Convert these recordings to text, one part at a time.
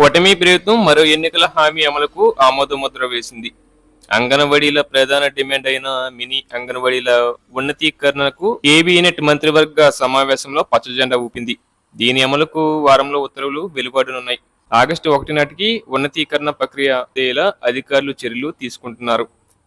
కూటమి ప్రభుత్వం మరో ఎన్నికల హామీ అమలుకు ఆమోదముద్ర వేసింది. అంగన్వాడీల ప్రధాన డిమాండ్ అయిన మినీ అంగన్వాడీల ఉన్నతీకరణకు కేబినెట్ మంత్రివర్గ సమావేశంలో పచ్చజెండా ఊపింది. దీని అమలుకు వారంలో ఉత్తర్వులు వెలువడనున్నాయి. ఆగస్టు ఒకటి నాటికి ఉన్నతీకరణ ప్రక్రియ అధికారులు చర్యలు తీసుకుంటున్నారు.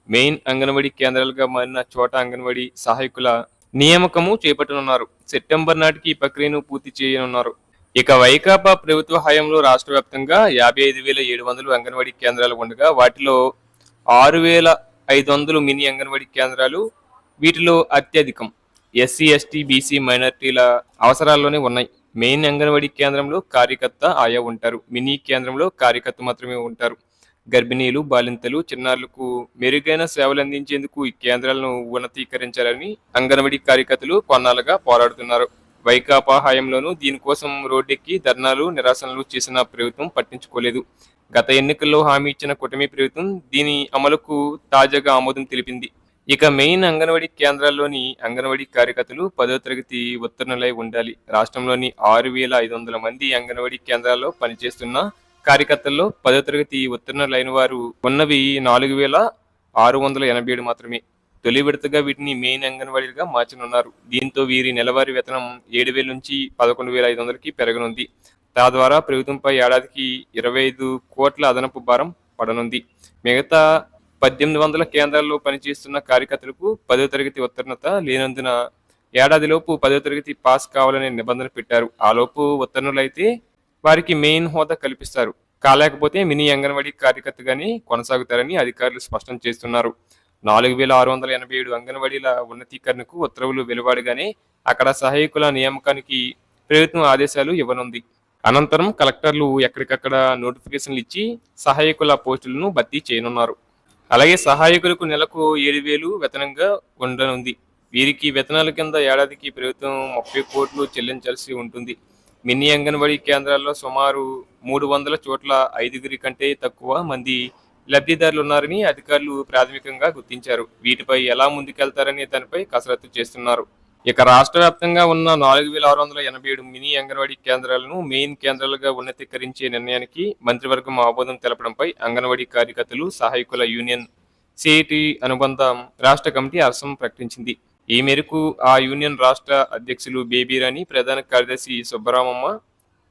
మెయిన్ అంగన్వాడీ కేంద్రాలుగా మారిన చోట అంగన్వాడీ సహాయకుల నియామకము చేపట్టనున్నారు. సెప్టెంబర్ నాటికి ఈ ప్రక్రియను పూర్తి చేయనున్నారు. ఇక వైకాపా ప్రభుత్వ హయాంలో రాష్ట్ర వ్యాప్తంగా యాభై ఐదు వేల ఏడు వందలు అంగన్వాడీ కేంద్రాలు ఉండగా వాటిలో ఆరు వేల ఐదు వందలు మినీ అంగన్వాడీ కేంద్రాలు వీటిలో అత్యధికం. ఎస్సీ ఎస్టీ బీసీ మైనార్టీల అవసరాల్లోనే ఉన్నాయి. మెయిన్ అంగన్వాడీ కేంద్రంలో కార్యకర్త ఆయా ఉంటారు. మినీ కేంద్రంలో కార్యకర్త మాత్రమే ఉంటారు. గర్భిణీలు బాలింతలు చిన్నారులకు మెరుగైన సేవలు అందించేందుకు ఈ కేంద్రాలను ఉన్నతీకరించాలని అంగన్వాడీ కార్యకర్తలు కొన్నాళ్ళుగా పోరాడుతున్నారు. వైకాపా హయాంలోనూ దీనికోసం రోడ్డెక్కి ధర్నాలు నిరాశనలు చేసిన ప్రభుత్వం పట్టించుకోలేదు. గత ఎన్నికల్లో హామీ ఇచ్చిన కూటమి ప్రభుత్వం దీని అమలుకు తాజాగా ఆమోదం తెలిపింది. ఇక మెయిన్ అంగన్వాడీ కేంద్రాల్లోని అంగన్వాడీ కార్యకర్తలు పదో తరగతి ఉత్తర్ణులై ఉండాలి. రాష్ట్రంలోని ఆరు వేల ఐదు వందల మంది అంగన్వాడీ కేంద్రాల్లో పనిచేస్తున్న కార్యకర్తల్లో పదో తరగతి ఉత్తీర్ణులైన వారు ఉన్నవి నాలుగు వేల ఆరు వందల ఎనభై ఏడు మాత్రమే. తొలి విడతగా వీటిని మెయిన్ అంగన్వాడీలుగా మార్చనున్నారు. దీంతో వీరి నెలవారీ వేతనం ఏడు వేల నుంచి పదకొండు వేల ఐదు వందలకి పెరగనుంది. తద్వారా ప్రభుత్వంపై ఏడాదికి ఇరవై ఐదు కోట్ల అదనపు భారం పడనుంది. మిగతా పద్దెనిమిది వందల కేంద్రాల్లో పనిచేస్తున్న కార్యకర్తలకు పదో తరగతి ఉత్తీర్ణత లేనందున ఏడాదిలోపు పదో తరగతి పాస్ కావాలనే నిబంధన పెట్టారు. ఆలోపు ఉత్తీర్ణులైతే వారికి మెయిన్ హోదా కల్పిస్తారు. కాలేకపోతే మినీ అంగన్వాడీ కార్యకర్తగానే కొనసాగుతారని అధికారులు స్పష్టం చేస్తున్నారు. నాలుగు వేల ఆరు వందల ఎనభై ఏడు అంగన్వాడీల ఉన్నతీకరణకు ఉత్తర్వులు వెలువడగానే అక్కడ సహాయకుల నియామకానికి ప్రభుత్వం ఆదేశాలు ఇవ్వనుంది. అనంతరం కలెక్టర్లు ఎక్కడికక్కడ నోటిఫికేషన్లు ఇచ్చి సహాయకుల పోస్టులను భర్తీ చేయనున్నారు. అలాగే సహాయకులకు నెలకు ఏడు వేలు వేతనంగా ఉండనుంది. వీరికి వేతనాల కింద ఏడాదికి ప్రభుత్వం ముప్పై కోట్లు చెల్లించాల్సి ఉంటుంది. మినీ అంగన్వాడీ కేంద్రాల్లో సుమారు మూడు వందల చోట్ల ఐదుగురి కంటే తక్కువ మంది లబ్ధిదారులు ఉన్నారని అధికారులు ప్రాథమికంగా గుర్తించారు. వీటిపై ఎలా ముందుకెళ్తారనే దానిపై కసరత్తు చేస్తున్నారు. ఇక రాష్ట్ర వ్యాప్తంగా ఉన్న నాలుగు వేల ఆరు వందల ఎనభై ఏడు మినీ అంగన్వాడీ కేంద్రాలను మెయిన్ కేంద్రాలుగా ఉన్నతీకరించే నిర్ణయానికి మంత్రివర్గం ఆమోదం తెలపడంపై అంగన్వాడీ కార్యకర్తలు సహాయకుల యూనియన్ సిఐటి అనుబంధం రాష్ట్ర కమిటీ అర్సం ప్రకటించింది. ఈ మేరకు ఆ యూనియన్ రాష్ట్ర అధ్యక్షులు బేబీరాణి ప్రధాన కార్యదర్శి సుబ్బరామమ్మ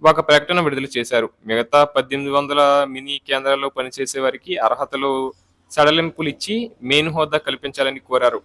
ఒక ప్రకటన విడుదల చేశారు. మిగతా పద్దెనిమిది వందల మినీ కేంద్రాల్లో పనిచేసే వారికి అర్హతలు సడలింపులు ఇచ్చి మెయిన్ హోదా కల్పించాలని కోరారు.